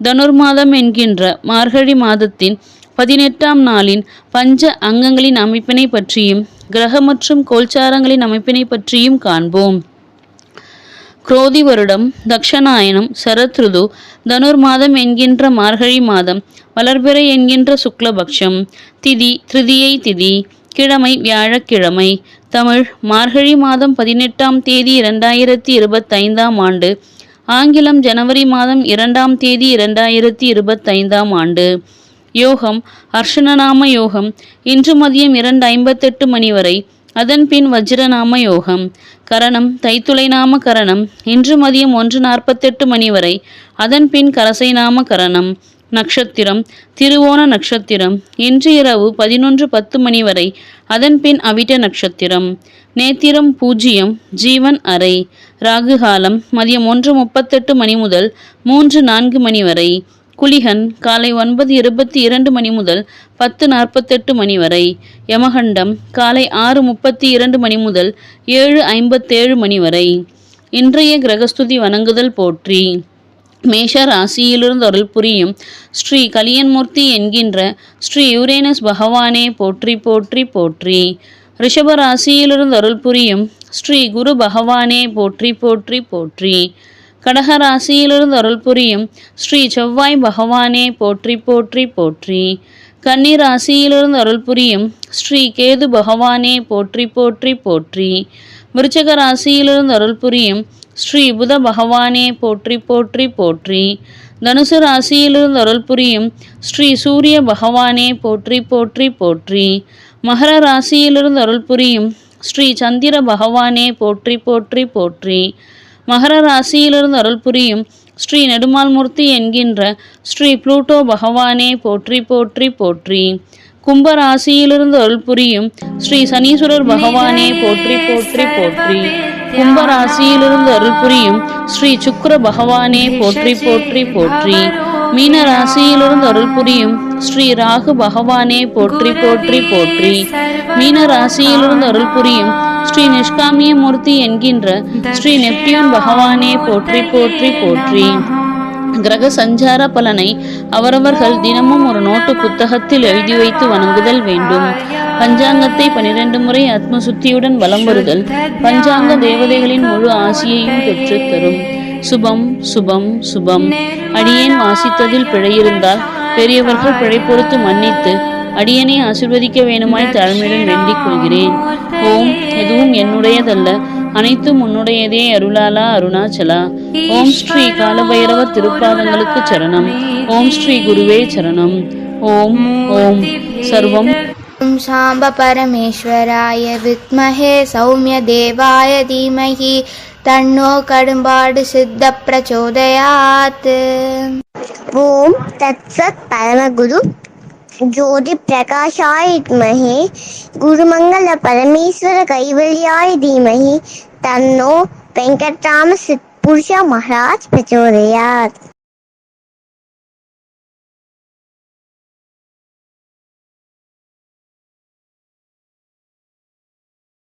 தனுர்மாதம் என்கின்ற மார்கழி மாதத்தின் பதினெட்டாம் நாளின் பஞ்ச அங்கங்களின் அமைப்பினை பற்றியும் கிரக மற்றும் கோல்சாரங்களின் அமைப்பினை பற்றியும் காண்போம். குரோதி வருடம் தக்ஷநாயனம் சரத்ருது தனுர் மாதம் என்கின்ற மார்கழி மாதம் வளர்பிறை என்கின்ற சுக்லபக்ஷம் திதி திருதியை திதி கிழமை வியாழக்கிழமை தமிழ் மார்கழி மாதம் பதினெட்டாம் தேதி இரண்டாயிரத்தி இருபத்தைந்தாம் ஆண்டு ஆங்கிலம் ஜனவரி மாதம் இரண்டாம் தேதி இரண்டாயிரத்தி இருபத்தைந்தாம் ஆண்டு. யோகம் அர்ஷனநாம யோகம் இன்று மதியம் இரண்டு ஐம்பத்தெட்டு மணி வரை அதன் பின் வஜ்ரநாம யோகம். கரணம் தைத்துளை நாம கரணம் இன்று மதியம் ஒன்று நாற்பத்தெட்டு மணி வரை அதன் பின் கரசை நாம கரணம். நட்சத்திரம் திருவோண நட்சத்திரம் இன்று இரவு பதினொன்று பத்து மணி வரை அதன் பின் அவிட்ட நட்சத்திரம். நேத்திரம் பூஜ்ஜியம் ஜீவன் அறை. ராகுகாலம் மதியம் ஒன்று முப்பத்தெட்டு மணி முதல் மூன்று நான்கு மணி வரை. குளிகன் காலை ஒன்பது இருபத்தி இரண்டு மணி முதல் பத்து நாற்பத்தெட்டு மணி வரை. யமகண்டம் காலை ஆறு முப்பத்தி இரண்டு மணி முதல் ஏழு ஐம்பத்தேழு மணி வரை. இன்றைய கிரகஸ்துதி வணங்குதல் போற்றி. மேஷ ராசியிலிருந்து அருள் புரியும் ஸ்ரீ கலியன்மூர்த்தி என்கின்ற ஸ்ரீ யூரேனஸ் பகவானே போற்றி போற்றி போற்றி. ரிஷப ராசியிலிருந்து அருள் புரியும் ஸ்ரீ குரு பகவானே போற்றி போற்றி போற்றி. கடக ராசியிலிருந்து அருள் புரியும் ஸ்ரீ செவ்வாய் பகவானே போற்றி போற்றி போற்றி. கன்னி ராசியிலிருந்து அருள் புரியும் ஸ்ரீ கேது பகவானே போற்றி போற்றி போற்றி. விருச்சக ராசியிலிருந்து அருள் புரியும் ஸ்ரீ புத பகவானே போற்றி போற்றி போற்றி. தனுசு ராசியிலிருந்து அருள் புரியும் ஸ்ரீ சூரிய பகவானே போற்றி போற்றி போற்றி. மகர ராசியிலிருந்து அருள் புரியும் ஸ்ரீ சந்திர பகவானே போற்றி போற்றி போற்றி. மகர ராசியிலிருந்து அருள் புரியும் ஸ்ரீ நெடுமால்மூர்த்தி என்கின்ற ஸ்ரீ புளூட்டோ பகவானே போற்றி போற்றி போற்றி. கும்ப ராசியிலிருந்து அருள் புரியும் ஸ்ரீ சனீஸ்வரர் பகவானே போற்றி போற்றி போற்றி. கும்பராசியிலிருந்து அருள் புரியும் ஸ்ரீ சுக்கர பகவானே போற்றி போற்றி போற்றி. மீன ராசியிலிருந்து அருள் புரியும் ஸ்ரீ ராகு பகவானே போற்றி போற்றி போற்றி. மீன ராசியிலிருந்து அருள் புரியும் ஸ்ரீ நிஷ்காமிய மூர்த்தி என்கின்ற ஸ்ரீ நெப்டியூன் பகவானே போற்றி போற்றி போற்றி. கிரக சஞ்சார பலனை அவரவர்கள் தினமும் ஒரு நோட்டு புத்தகத்தில் எழுதி வைத்து வணங்குதல் வேண்டும். பஞ்சாங்கத்தை பனிரெண்டு முறை ஆத்மசுத்தியுடன் வலம் வருதல் பஞ்சாங்க தேவதைகளின் முழு ஆசியையும் பெற்று தரும். சுபம் சுபம் சுபம். அடியேன் வாசித்ததில் பிழையிருந்தால் பெரியவர்கள் பிழை பொறுத்து மன்னித்து அடியனை ஆசிர்வதிக்க வேணுமாய் தாழ்மையுடன் வேண்டிக் கொள்கிறேன். ஓம் எதுவும் என்னுடையதல்ல. அனைத்தும் உன்னுடையதே அருளாலா அருணாச்சலா. ஓம் ஸ்ரீ காலபைரவர் திருப்பாதங்களுக்கு சரணம். ஓம் ஸ்ரீ குருவே சரணம். ஓம் ஓம். சர்வம் ॐ साम्बपरमेश्वराय विद्महे सौम्यदेवाय धीमहि तन्नो कडुम्बाड् सिद्धप्रचोदयात्। ॐ तत्सत् परमगुरु ज्योतिप्रकाशाय विद्महे गुरुमङ्गलपरमेश्वरकैवल्याय धीमहि तन्नो वेङ्कटरामसिद्धपुरुषमहाराज प्रचोदयात्।